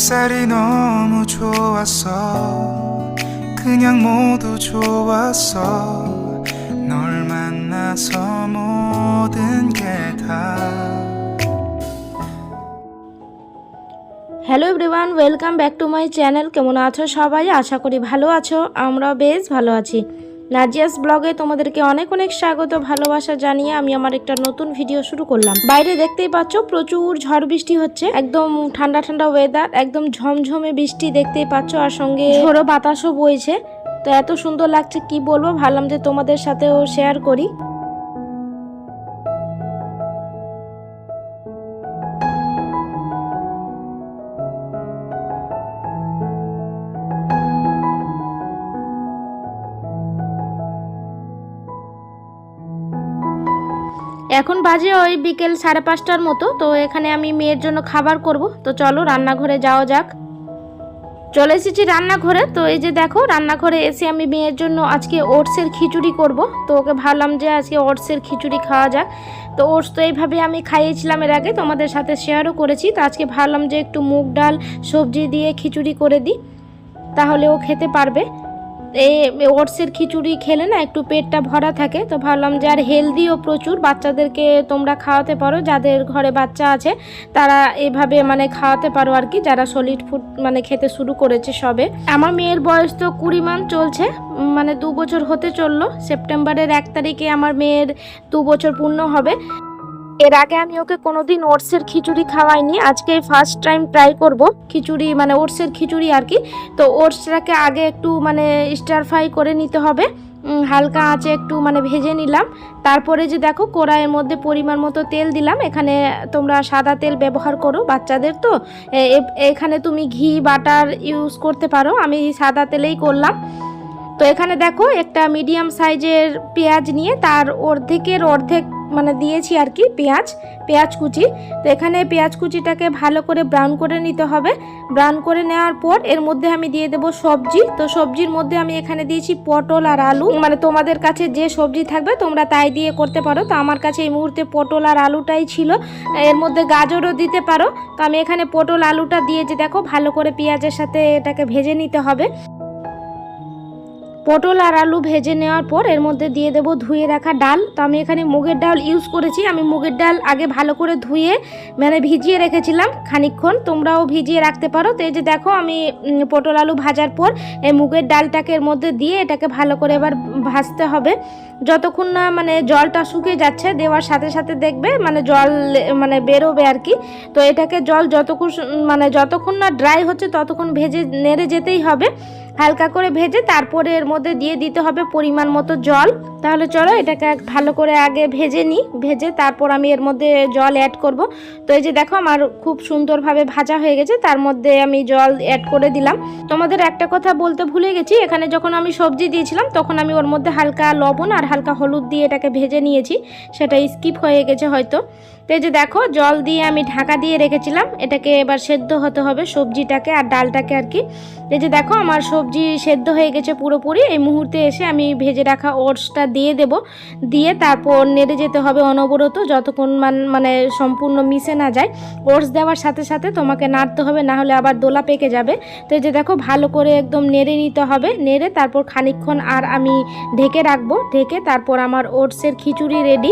날이 너무 좋았어 그냥 모두 좋았어 널 만나서 모든 게다 hello everyone welcome back to my channel কেমন আছো সবাই আশা করি ভালো আছো আমরা বেশ ভালো আছি নাজিয়াস ব্লগে তোমাদেরকে অনেক অনেক স্বাগত, ভালোবাসা জানিয়ে আমি আমার একটা নতুন ভিডিও শুরু করলাম। বাইরে দেখতেই পাচ্ছ প্রচুর ঝড় বৃষ্টি হচ্ছে, একদম ঠান্ডা ঠান্ডা ওয়েদার একদম ঝমঝমে বৃষ্টি দেখতেই পাচ্ছ আর সঙ্গে ঝোড়ো বাতাসও বইছে। তো এত সুন্দর লাগছে, কি বলব? ভাবলাম যে তোমাদের সাথেও শেয়ার করি। এখন বাজে ওই বিকেল সাড়ে পাঁচটার মতো, তো এখানে আমি মেয়ের জন্য খাবার করব। তো চলো রান্নাঘরে যাওয়া যাক। চলে এসেছি রান্নাঘরে, তো এই যে দেখো, রান্নাঘরে এসে আমি মেয়ের জন্য আজকে ওটসের খিচুড়ি করব। তো ওকে ভাবলাম যে আজকে ওটসের খিচুড়ি খাওয়া যাক। তো ওটস তো এইভাবে আমি খাইয়েছিলাম এর আগে, তোমাদের সাথে শেয়ারও করেছি। তো আজকে ভাবলাম যে একটু মুগ ডাল, সবজি দিয়ে খিচুড়ি করে দিই, তাহলে ও খেতে পারবে। ওটসের খিচুড়ি খেলে না একটু পেটটা ভরা থাকে। তো ভাবলাম যে আর হেলদিও প্রচুর, বাচ্চাদেরকে তোমরা খাওয়াতে পারো, যাদের ঘরে বাচ্চা আছে, তারা এভাবে মানে খাওয়াতে পারো আর কি, যারা সলিড ফুড মানে খেতে শুরু করেছে সবে। আমার মেয়ের বয়স তো কুড়ি মান চলছে মানে দু বছর হতে চলল। সেপ্টেম্বরের এক তারিখে আমার মেয়ের দু বছর পূর্ণ হবে। এর আগে আমি ওকে কোনোদিন ওটসের খিচুড়ি খাওয়াইনি, আজকে ফার্স্ট টাইম ট্রাই করব খিচুড়ি মানে ওটসের খিচুড়ি আর কি। তো ওটসটাকে আগে একটু মানে স্টার ফ্রাই করে নিতে হবে হালকা আঁচে একটু মানে ভেজে নিলাম। তারপরে যে দেখো কড়াইয়ের মধ্যে পরিমাণ মতো তেল দিলাম, এখানে তোমরা সাদা তেল ব্যবহার করো বাচ্চাদের তো। এখানে তুমি ঘি, বাটার ইউজ করতে পারো, আমি সাদা তেলেই করলাম। তো এখানে দেখো একটা মিডিয়াম সাইজের পেঁয়াজ নিয়ে তার অর্ধেকের অর্ধেক মানে দিয়েছি আর কি, পেঁয়াজ পেঁয়াজ কুচি। তো এখানে পেঁয়াজ কুচিটাকে ভালো করে ব্রাউন করে নিতে হবে। ব্রাউন করে নেওয়ার পর এর মধ্যে আমি দিয়ে দেবো সবজি। তো সবজির মধ্যে আমি এখানে দিয়েছি পটল আর আলু। মানে তোমাদের কাছে যে সবজি থাকবে তোমরা তাই দিয়ে করতে পারো। তো আমার কাছে এই মুহূর্তে পটল আর আলুটাই ছিল। এর মধ্যে গাজরও দিতে পারো। তো আমি এখানে পটল, আলুটা দিয়ে যে দেখো, ভালো করে পেঁয়াজের সাথে এটাকে ভেজে নিতে হবে। পটল আর আলু ভেজে নেওয়ার পর এর মধ্যে দিয়ে দেব ধুয়ে রাখা ডাল। তো আমি এখানে মুগের ডাল ইউজ করেছি। আমি মুগের ডাল আগে ভালো করে ধুয়ে মানে ভিজিয়ে রেখেছিলাম খানিকক্ষণ। তোমরাও ভিজিয়ে রাখতে পারো। তো এই যে দেখো, আমি পটল আলু ভাজার পর এই মুগের ডালটাকে এর মধ্যে দিয়ে এটাকে ভালো করে এবার ভাজতে হবে। যতক্ষণ না মানে জলটা শুকিয়ে যাচ্ছে, দেওয়ার সাথে সাথে দেখবে মানে জল মানে বেরোবে আর কি। তো এটাকে জল যতক্ষণ মানে যতক্ষণ না ড্রাই হচ্ছে, ততক্ষণ ভেজে, নেড়ে যেতেই হবে। হালকা করে ভেজে তারপরে এর মধ্যে দিয়ে দিতে হবে পরিমাণ মতো জল। তাহলে চলো এটাকে ভালো করে আগে ভেজে নিই ভেজে তারপর আমি এর মধ্যে জল অ্যাড করব। তো এই যে দেখো আমার খুব সুন্দরভাবে ভাজা হয়ে গেছে, তার মধ্যে আমি জল অ্যাড করে দিলাম। তোমাদের একটা কথা বলতে ভুলে গেছি, এখানে যখন আমি সবজি দিয়েছিলাম তখন আমি ওর মধ্যে হালকা লবণ আর হালকা হলুদ দিয়ে এটাকে ভেজে নিয়েছি। সেটা স্কিপ হয়ে গেছে হয়তো। তো এই যে দেখো, জল দিয়ে আমি ঢাকা দিয়ে রেখেছিলাম। এটাকে এবার সেদ্ধ হতে হবে সবজিটাকে আর ডালটাকে আর কি। এই যে দেখো, আমার সবজি সেদ্ধ হয়ে গেছে পুরোপুরি। এই মুহূর্তে এসে আমি ভেজে রাখা ওটসটা দিয়ে দেব। দিয়ে তারপর নেড়ে যেতে হবে অনবরত, যতক্ষণ মান- মানে সম্পূর্ণ মিশে না যায়। ওটস দেওয়ার সাথে সাথে তোমাকে নাড়তে হবে, না হলে আবার দোলা পেকে যাবে। তো এই যে দেখো, ভালো করে একদম নেড়ে নিতে হবে। নেড়ে তারপর খানিকক্ষণ আর আমি ঢেকে রাখব। ঢেকে তারপর আমার ওটসের খিচুড়ি রেডি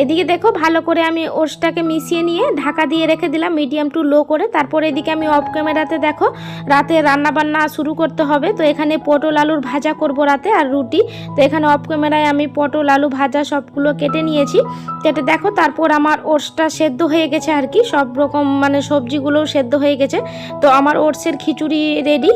এদিকে দেখো, ভালো করে আমি ওটসটাকে মিশিয়ে নিয়ে ঢাকা দিয়ে রেখে দিলাম, মিডিয়াম টু লো করে। তারপর এদিকে আমি অফ ক্যামেরাতে দেখো, রাতে রান্না বান্না শুরু করতে হবে। তো এখানে পটল আলুর ভাজা করব রাতে আর রুটি। তো এখানে অফ ক্যামেরায় আমি পটল, আলু ভাজা সবগুলো কেটে নিয়েছি। কেটে দেখো, তারপর আমার ওটসটা সেদ্ধ হয়ে গেছে আর কি। সব রকম মানে সবজিগুলোও সেদ্ধ হয়ে গেছে। তো আমার ওটসের খিচুড়ি রেডি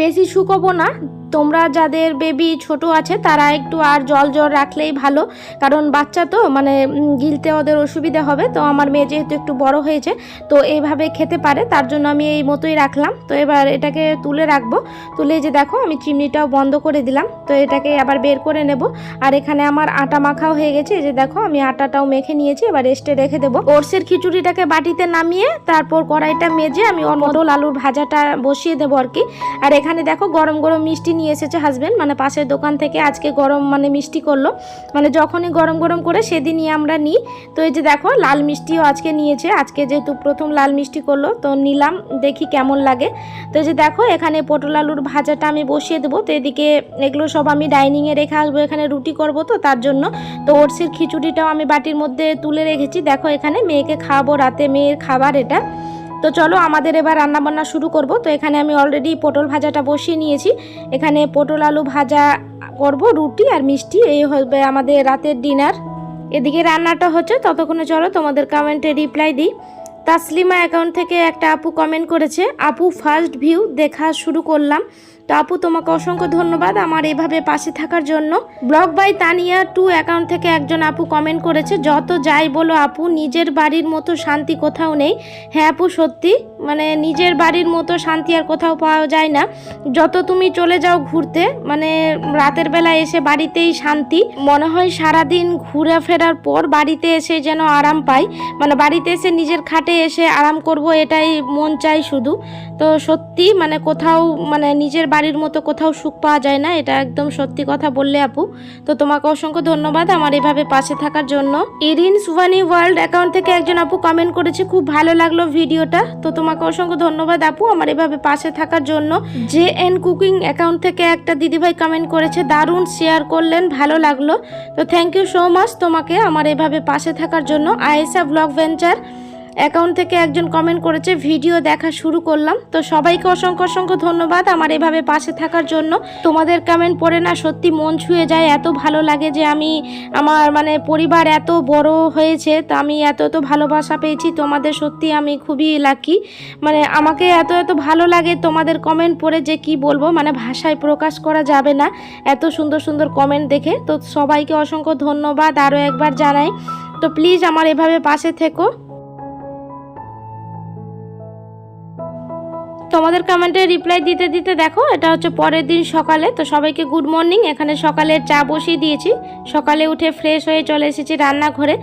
বেশি শুকোবো না। তোমরা যাদের বেবি ছোট আছে, তারা একটু আর জল জল রাখলেই ভালো। কারণ বাচ্চা তো মানে গিলতে ওদের অসুবিধা হবে। তো আমার মেয়ে যেহেতু একটু বড় হয়েছে, তো এইভাবে খেতে পারে। তার জন্য আমি এই মতোই রাখলাম। তো এবার এটাকে তুলে রাখব। তুলে যে দেখো, আমি চিমনিটাও বন্ধ করে দিলাম। তো এটাকে আবার বের করে নেব। আর এখানে আমার আটা মাখাও হয়ে গেছে। যে দেখো, আমি আটাটাও মেখে নিয়েছি। এবার রেস্টে রেখে দেবো। ওরসের খিচুড়িটাকে বাটিতে নামিয়ে, তারপর কড়াইটা মেজে আমি ওর মডল আলুর ভাজাটা বসিয়ে দেবো আর কি। আর এখানে দেখো, গরম গরম মিষ্টি নিয়ে এসেছে হাজবেন্ড মানে পাশের দোকান থেকে আজকে গরম মানে মিষ্টি করল। মানে যখনই গরম গরম করে সেদিনই আমরা নিই। তো এই যে দেখো, লাল মিষ্টিও আজকে নিয়েছে। আজকে যেহেতু প্রথম লাল মিষ্টি করল, তো নিলাম, দেখি কেমন লাগে। তো এই যে দেখো, এখানে পটল আলুর ভাজাটা আমি বসিয়ে দেবো। তো এদিকে এগুলো সব আমি ডাইনিংয়ে রেখে আসব, এখানে রুটি করব তো তার জন্য। তো ওটসের খিচুড়িটাও আমি বাটির মধ্যে তুলে রেখেছি। দেখো এখানে মেয়েকে খাওয়াবো রাতে, মেয়ের খাবার এটা। তো চলো আমাদের এবার রান্নাবান্না শুরু করব। তো এখানে আমি অলরেডি পটল ভাজাটা বসিয়ে নিয়েছি। এখানে পটল আলু ভাজা করব, রুটি আর মিষ্টি। এই হবে আমাদের রাতের ডিনার এদিকে রান্নাটা হচ্ছে, ততক্ষণে চলো তোমাদের কমেন্টে রিপ্লাই দিই। তাসলিমা অ্যাকাউন্ট থেকে একটা আপু কমেন্ট করেছে, আপু ফার্স্ট ভিউ দেখা শুরু করলাম। তো আপু, তোমাকে অসংখ্য ধন্যবাদ আমার এভাবে পাশে থাকার জন্য। Blog by Taniya two account থেকে একজন আপু কমেন্ট করেছে, যত যাই বলো আপু, নিজের বাড়ির মতো শান্তি কোথাও নেই। হ্যাঁ আপু, সত্যি মানে নিজের বাড়ির মতো শান্তি আর কোথাও পাওয়া যায় না। যত তুমি চলে যাও ঘুরতে মানে রাতের বেলা এসে বাড়িতেই শান্তি। মনে হয় সারাদিন ঘুরে ফেরার পর বাড়িতে এসে যেন আরাম পাই। মানে বাড়িতে এসে নিজের খাটে এসে আরাম করব, এটাই মন চাই শুধু। তো সত্যি মানে কোথাও মানে নিজের বাড়ির মতো কোথাও সুখ পাওয়া যায় না, এটা একদম সত্যি কথা বললে আপু। তো তোমাকে অসংখ্য ধন্যবাদ আমার এভাবে পাশে থাকার জন্য। ইরিন সুভানি ওয়ার্ল্ড অ্যাকাউন্ট থেকে একজন আপু কমেন্ট করেছে, খুব ভালো লাগল ভিডিওটা। তো তোমাকে অসংখ্য ধন্যবাদ আপু আমার এভাবে পাশে থাকার জন্য। জে এন কুকিং অ্যাকাউন্ট থেকে একটা দিদিভাই কমেন্ট করেছে, দারুণ শেয়ার করলেন, ভালো লাগল। তো থ্যাংক ইউ সো মাচ তোমাকে আমার এভাবে পাশে থাকার জন্য। আয়েসা ব্লগ ভেঞ্চার অ্যাকাউন্ট থেকে একজন কমেন্ট করেছে, ভিডিও দেখা শুরু করলাম। তো সবাইকে অসংখ্য অসংখ্য ধন্যবাদ আমার এভাবে পাশে থাকার জন্য। তোমাদের কমেন্ট পড়ে না, সত্যি মন ছুঁয়ে যায়, এত ভালো লাগে যে আমি আমার মানে পরিবার এত বড় হয়েছে, তো আমি এত এত ভালোবাসা পেয়েছি, তোমাদের সত্যি আমি খুবই লাকি মানে আমাকে এত এত ভালো লাগে তোমাদের কমেন্ট পড়ে যে কি বলব মানে ভাষায় প্রকাশ করা যাবে না, এত সুন্দর সুন্দর কমেন্ট দেখে। তো সবাইকে অসংখ্য ধন্যবাদ, আরও একবার জানাই। তো প্লিজ আমার এভাবে পাশে থেকো। তোমাদের কমেন্টে রিপ্লাই দিতে দিতে দেখো, এটা হচ্ছে পরের দিন সকালে, তো সবাইকে গুড মর্নিং এখানে সকালে চা বসিয়ে দিয়েছি। সকালে উঠে ফ্রেশ হয়ে চলে এসেছি রান্নাঘরে।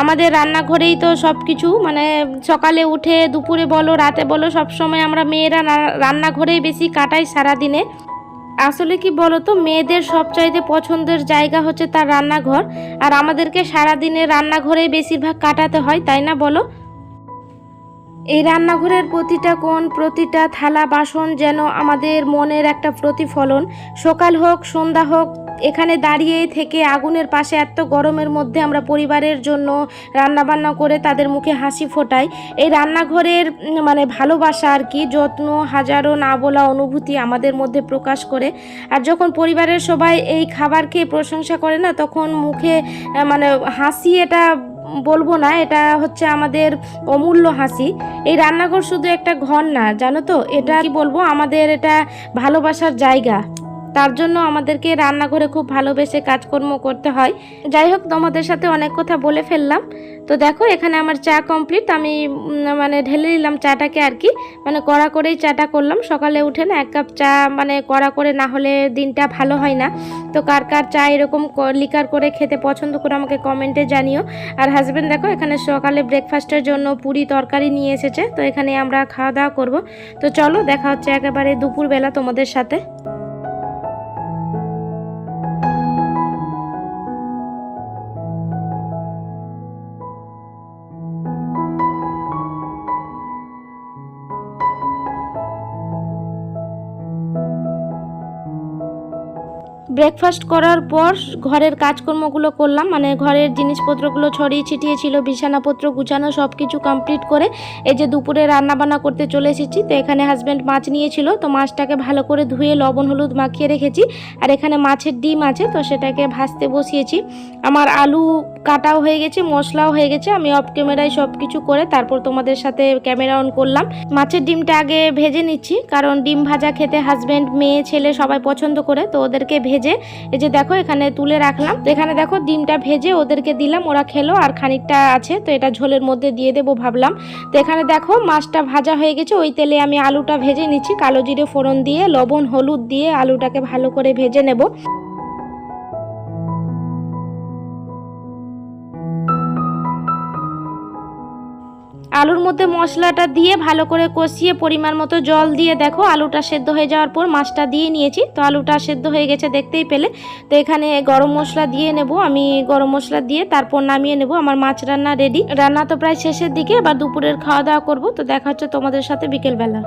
আমাদের রান্নাঘরেই তো সব কিছু মানে সকালে উঠে, দুপুরে বলো, রাতে বলো সব সময় আমরা মেয়েরা রান্নাঘরেই বেশি কাটাই সারাদিনে। আসলে কি বলো তো মেয়েদের সবচাইতে পছন্দের জায়গা হচ্ছে তার রান্নাঘর। আর আমাদেরকে সারাদিনে রান্নাঘরেই বেশিরভাগ কাটাতে হয়, তাই না বলো? এই রান্নাঘরের প্রতিটা কোণ, প্রতিটা থালা বাসন যেন আমাদের মনের একটা প্রতিফলন। সকাল হোক, সন্ধ্যা হোক, এখানে দাঁড়িয়ে থেকে আগুনের পাশে এত গরমের মধ্যে আমরা পরিবারের জন্য রান্না বান্না করে তাদের মুখে হাসি ফোটাই। এই রান্নাঘরের মানে ভালোবাসা আর কি, যত্ন হাজারো না বলা অনুভূতি আমাদের মধ্যে প্রকাশ করে। আর যখন পরিবারের সবাই এই খাবার খেয়ে প্রশংসা করে না, তখন মুখে মানে হাসি এটা বলব না, এটা হচ্ছে আমাদের অমূল্য হাসি। এই রান্নাঘর শুধু একটা ঘর না, জানো তো? এটা কি বলব? আমাদের এটা ভালোবাসার জায়গা। তার জন্য আমাদেরকে রান্নাঘরে খুব ভালোবেসে কাজকর্ম করতে হয়। যাই হোক, তোমাদের সাথে অনেক কথা বলে ফেললাম। তো দেখো, এখানে আমার চা কমপ্লিট আমি মানে ঢেলে নিলাম চাটাকে আর কি। মানে কড়া করেই চাটা করলাম। সকালে উঠে না এক কাপ চা মানে কড়া করে না হলে দিনটা ভালো হয় না। তো কার কার চা এরকম লিকার করে খেতে পছন্দ করে আমাকে কমেন্টে জানিও। আর হাজব্যান্ড দেখো, এখানে সকালে ব্রেকফাস্টের জন্য পুরি তরকারি নিয়ে এসেছে। তো এখানে আমরা খাওয়া দাওয়া করব। তো চলো, দেখা হচ্ছে একেবারে দুপুরবেলা তোমাদের সাথে। ব্রেকফাস্ট করার পর ঘরের কাজকর্মগুলো করলাম মানে ঘরের জিনিসপত্রগুলো ছড়িয়ে ছিটিয়ে ছিল, বিছানাপত্র গুছানো সব কিছু কমপ্লিট করে এই যে দুপুরে রান্নাবান্না করতে চলে এসেছি। তো এখানে হাজব্যান্ড মাছ নিয়েছিল, তো মাছটাকে ভালো করে ধুয়ে লবণ, হলুদ মাখিয়ে রেখেছি। আর এখানে মাছের ডিম আছে, তো সেটাকে ভাজতে বসিয়েছি। আমার আলু কাটাও হয়ে গেছে, মশলাও হয়ে গেছে। আমি অফ ক্যামেরায় সব কিছু করে তারপর তোমাদের সাথে ক্যামেরা অন করলাম। মাছের ডিমটা আগে ভেজে নিচ্ছি, কারণ ডিম ভাজা খেতে হাজব্যান্ড মেয়ে, ছেলে সবাই পছন্দ করে, তো ওদেরকে ভেজে, এই যে দেখো এখানে তুলে রাখলাম। এখানে দেখো ডিমটা ভেজে ওদেরকে দিলাম, ওরা খেলো আর খানিকটা আছে, তো এটা ঝোলের মধ্যে দিয়ে দেবো ভাবলাম। তো এখানে দেখো মাছটা ভাজা হয়ে গেছে, ওই তেলে আমি আলুটা ভেজে নিচ্ছি, কালো জিরে ফোড়ন দিয়ে, লবণ, হলুদ দিয়ে আলুটাকে ভালো করে ভেজে নেব। আলুর মধ্যে মশলাটা দিয়ে ভালো করে কষিয়ে পরিমাণ মতো জল দিয়ে দেখো আলুটা সেদ্ধ হয়ে যাওয়ার পর মাছটা দিয়ে নিয়েছি। তো আলুটা সেদ্ধ হয়ে গেছে দেখতেই পেলে। তো এখানে গরম মশলা দিয়ে নেব। আমি গরম মশলা দিয়ে তারপর নামিয়ে নেব। আমার মাছ রান্না রেডি রান্না তো প্রায় শেষের দিকে। এবার দুপুরের খাওয়া দাওয়া করব। তো দেখা হচ্ছে তোমাদের সাথে বিকেলবেলা।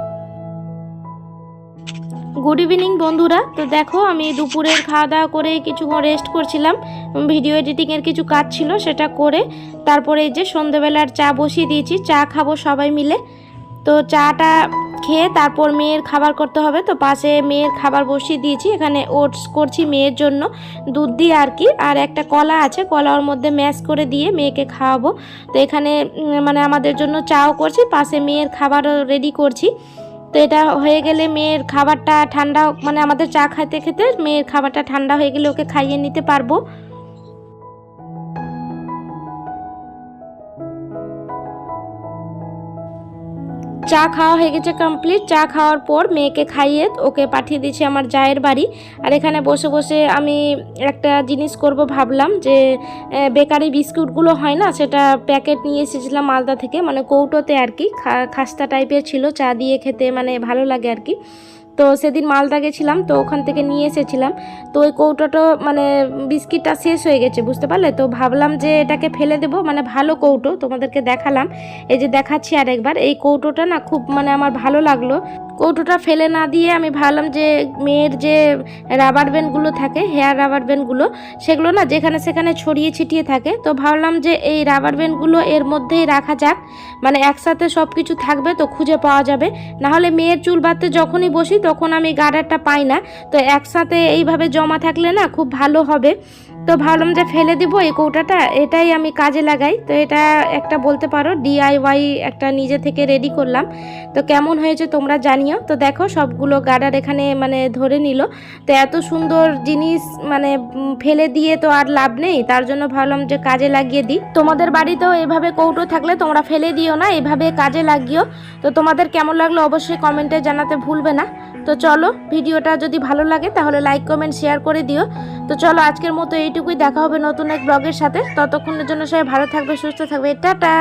গুড ইভিনিং বন্ধুরা। তো দেখো, আমি দুপুরের খাওয়া দাওয়া করে কিছুক্ষণ রেস্ট করছিলাম। ভিডিও এডিটিংয়ের কিছু কাজ ছিল, সেটা করে তারপরে এই যে সন্ধেবেলার চা বসিয়ে দিয়েছি, চা খাব সবাই মিলে। তো চাটা খেয়ে তারপর মেয়ের খাবার করতে হবে। তো পাশে মেয়ের খাবার বসিয়ে দিয়েছি, এখানে ওটস করছি মেয়ের জন্য। দুধ দিয়ে আর কি, আর একটা কলা আছে, কলার মধ্যে ম্যাশ করে দিয়ে মেয়েকে খাওয়াবো। তো এখানে মানে আমাদের জন্য চাও করছি, পাশে মেয়ের খাবারও রেডি করছি। তো এটা হয়ে গেলে মেয়ের খাবারটা ঠান্ডা মানে আমাদের চা খাইতে খেতে মেয়ের খাবারটা ঠান্ডা হয়ে গেলে ওকে খাইয়ে নিতে পারব। চা খাওয়া হয়ে গেছে কমপ্লিট চা খাওয়ার পর মেয়েকে খাইয়ে ওকে পাঠিয়ে দিয়েছি আমার জায়ের বাড়ি। আর এখানে বসে বসে আমি একটা জিনিস করব ভাবলাম যে বেকারি বিস্কুটগুলো হয় না, সেটা প্যাকেট নিয়ে এসেছিলাম মালদা থেকে মানে কৌটোতে আর কি খাস্তা টাইপের ছিল, চা দিয়ে খেতে মানে ভালো লাগে আর কি। তো সেদিন মালদা গেছিলাম, তো ওখান থেকে নিয়ে এসেছিলাম। তো ওই কৌটোটা মানে বিস্কিটটা শেষ হয়ে গেছে, বুঝতে পারলে? তো ভাবলাম যে এটাকে ফেলে দেবো মানে ভালো কৌটো, তোমাদেরকে দেখালাম। এই যে দেখাচ্ছি আরেকবার, এই কৌটোটা না খুব মানে আমার ভালো লাগল। কৌটোটা ফেলে না দিয়ে আমি ভাবলাম যে মেয়ের যে রাবার ব্যান্ডগুলো থাকে হেয়ার রাবার ব্যান্ডগুলো সেগুলো না যেখানে সেখানে ছড়িয়ে ছিটিয়ে থাকে। তো ভাবলাম যে এই রাবার ব্যান্ডগুলো এর মধ্যেই রাখা যাক। মানে একসাথে সব কিছু থাকবে তো খুঁজে পাওয়া যাবে। না হলে মেয়ের চুল বাঁধতে যখনই বসি তখন আমি গার্ডারটা পাই না। তো একসাথে এইভাবে জমা থাকলে না খুব ভালো হবে। তো ভাবলাম যে ফেলে দিব এই কৌটাটা, এটাই আমি কাজে লাগাই। তো এটা একটা বলতে পারো ডিআইওয়াই একটা নিজে থেকে রেডি করলাম। তো কেমন হয়েছে তোমরা জানিও। তো দেখো সবগুলো গার্ডার এখানে মানে ধরে নিল। তো এত সুন্দর জিনিস মানে ফেলে দিয়ে তো আর লাভ নেই। তার জন্য ভাবলাম যে কাজে লাগিয়ে দিই। তোমাদের বাড়িতেও এভাবে কৌটো থাকলে তোমরা ফেলে দিও না, এভাবে কাজে লাগিও। তো তোমাদের কেমন লাগল অবশ্যই কমেন্টে জানাতে ভুলবে না। তো চলো, ভিডিওটা যদি ভালো লাগে তাহলে লাইক কমেন্ট শেয়ার করে দিও। তো চলো আজকের মতো এইটুকুই দেখা হবে নতুন এক ব্লগের সাথে। ততক্ষণের জন্য সবাই ভালো থাকবে, সুস্থ থাকবে। টাটা!